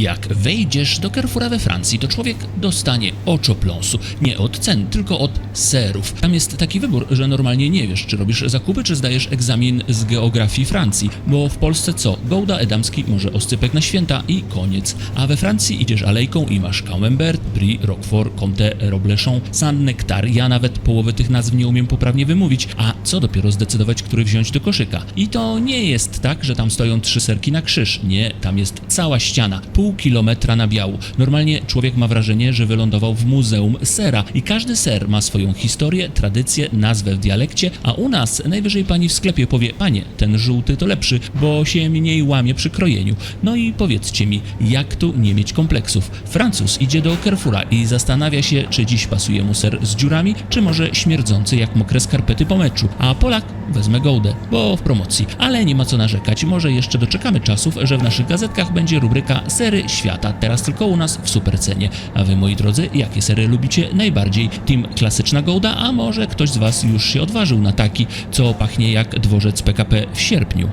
Jak wejdziesz do Carrefoura we Francji, to człowiek dostanie oczopląsu. Nie od cen, tylko od serów. Tam jest taki wybór, że normalnie nie wiesz, czy robisz zakupy, czy zdajesz egzamin z geografii Francji. Bo w Polsce co? Gouda, Edamski, może oscypek na święta i koniec. A we Francji idziesz alejką i masz Camembert, Brie, Roquefort, Comte, Roblechon, Saint Nectar. Ja nawet połowy tych nazw nie umiem poprawnie wymówić. A co dopiero zdecydować, który wziąć do koszyka? I to nie jest tak, że tam stoją trzy serki na krzyż. Nie, tam jest cała ściana, pół kilometra na biału. Normalnie człowiek ma wrażenie, że wylądował w muzeum sera i każdy ser ma swoją historię, tradycję, nazwę w dialekcie, a u nas najwyżej pani w sklepie powie, panie, ten żółty to lepszy, bo się mniej łamie przy krojeniu. No i powiedzcie mi, jak tu nie mieć kompleksów? Francuz idzie do Carrefoura i zastanawia się, czy dziś pasuje mu ser z dziurami, czy może śmierdzący jak mokre skarpety po meczu, a Polak wezmę gołdę, bo w promocji. Ale nie ma co narzekać, może jeszcze doczekamy czasów, że w naszych gazetkach będzie rubryka Sery Świata, teraz tylko u nas w supercenie. A wy, moi drodzy, jakie sery lubicie najbardziej? Team klasyczna gołda, a może ktoś z was już się odważył na taki, co pachnie jak dworzec PKP w sierpniu?